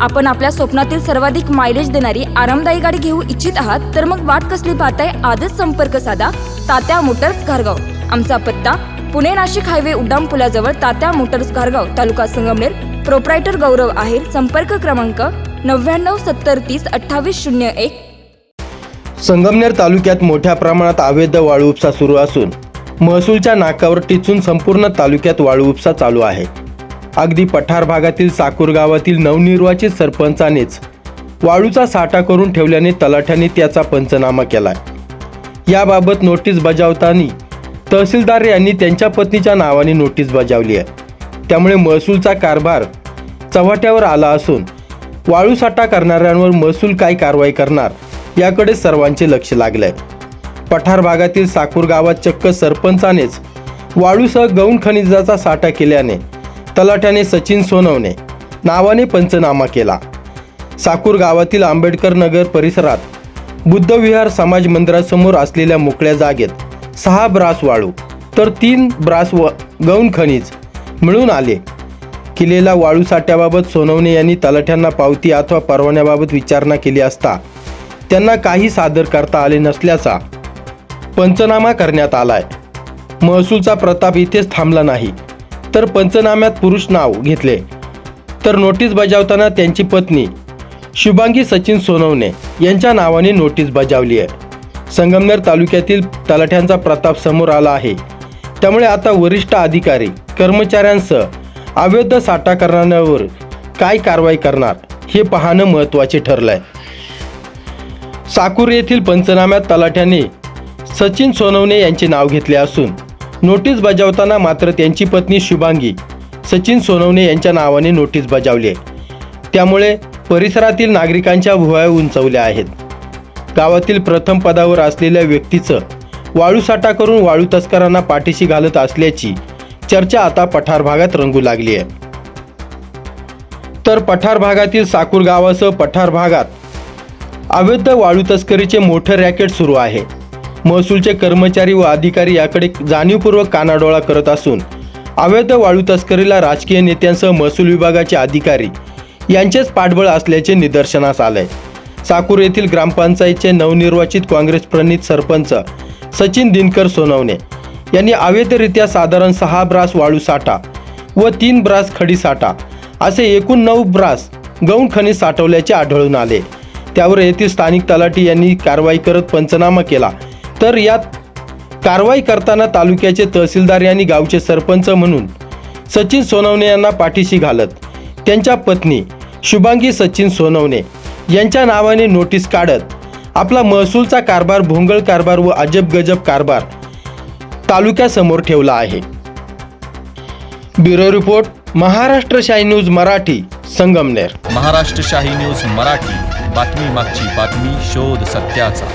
आपण आपल्या स्वप्नातील सर्वाधिक मायलेज देणारी आरामदायी गाडी घेऊ इच्छित आहात तर मग वाट कसली पाहताय? आजच संपर्क साधा. तात्या मोटर्स घारगाव. आमचा पत्ता पुणे नाशिक हायवे उड्डाण पुलाजवळ तात्या मोटर्स घारगाव तालुका संगमनेर. प्रोप्रायटर गौरव आहेर संपर्क क्रमांक नव्याण्णव सत्तर तीस अठ्ठावीस शून्य एक. संगमनेर तालुक्यात मोठ्या प्रमाणात अवैध वाळू उपसा सुरू असून महसूलच्या नाकावर टिचून संपूर्ण तालुक्यात वाळू उपसा चालू आहे. अगदी पठार भागातील साकूर गावातील नवनिर्वाचित सरपंचानेच वाळूचा साठा करून ठेवल्याने तलाठ्याने त्याचा पंचनामा केला याबाबत नोटीस बजावताना तहसीलदार यांनी त्यांच्या पत्नीच्या नावाने नोटीस बजावली आहे. त्यामुळे महसूलचा कारभार चव्हाट्यावर आला असून वाळू साठा करणाऱ्यांवर महसूल काय कारवाई करणार याकडे सर्वांचे लक्ष लागलंय. पठार भागातील साकूर गावात चक्क सरपंचानेच वाळूसह गौण खनिजाचा साठा केल्याने तलाठ्याने सचिन सोनवणे नावाने पंचनामा केला. साकूर गावातील आंबेडकर नगर परिसरात बुद्धविहार समाज मंदिरासमोर असलेल्या मोकळ्या जागेत सहा ब्रास वाळू तर तीन ब्रास व गौण खनिज मिळून आले. केलेल्या वाळू साठ्याबाबत सोनवणे यांनी तलाठ्यांना पावती अथवा परवान्याबाबत विचारणा केली असता त्यांना काही सादर करता आले नसल्याचा पंचनामा करण्यात आलाय. महसूलचा प्रताप इथेच थांबला नाही. तर पंचनाम्यात पुरुष नाव घेतले. तर नोटीस बजावताना त्यांची पत्नी शुभांगी सचिन सोनवणे यांच्या नावाने नोटीस बजावली आहे. संगमनेर तालुक्यातील तलाठ्यांचा प्रताप समोर आला आहे. त्यामुळे आता वरिष्ठ अधिकारी कर्मचाऱ्यांसह अवैध साठा करणाऱ्यांवर काय कारवाई करणार हे पाहणं महत्त्वाचे ठरलंय. साकूर येथील पंचनाम्यात तलाठ्याने सचिन सोनवणे यांचे नाव घेतले असून नोटीस बजावताना मात्र त्यांची पत्नी शुभांगी सचिन सोनवणे यांच्या नावाने नोटीस बजावली आहे. त्यामुळे परिसरातील नागरिकांच्या भुवया उंचवल्या आहेत. गावातील प्रथम पदावर असलेल्या व्यक्तीचं वाळूसाठा करून वाळू तस्करांना पाठीशी घालत असल्याची चर्चा आता पठार भागात रंगू लागली आहे. तर पठार भागातील साकूर गावासह पठार भागात अवैध वाळू तस्करीचे मोठे रॅकेट सुरू आहे. महसूलचे कर्मचारी व अधिकारी याकडे जाणीवपूर्वक कानाडोळा करत असून अवैध वाळू तस्करीला राजकीय नेत्यांसह महसूल विभागाचे अधिकारी यांचेच पाठबळ असल्याचे निदर्शनास आलंय. साकूर येथील ग्रामपंचायतचे नवनिर्वाचित काँग्रेस प्रणित सरपंच सचिन दिनकर सोनवणे यांनी अवैधरित्या साधारण सहा ब्रास वाळू साठा व तीन ब्रास खडी साठा असे एकूण नऊ ब्रास गौण खनिज साठवल्याचे आढळून आले. त्यावर येथील स्थानिक तलाठी यांनी कारवाई करत पंचनामा केला. तर यात कारवाई करताना तालुक्याचे तहसीलदार यांनी गावचे सरपंच म्हणून सचिन सोनवणे यांना पाठीशी घालत त्यांच्या पत्नी शुभांगी सचिन सोनवणे यांच्या नावाने नोटीस काढत आपला महसूलचा कारभार भोंगळ कारभार व अजब गजब कारभार तालुक्यासमोर ठेवला आहे. ब्युरो रिपोर्ट महाराष्ट्र शाही न्यूज मराठी संगमनेर. महाराष्ट्र शाही न्यूज मराठी बातमी मागची बातमी शोध सत्याचा.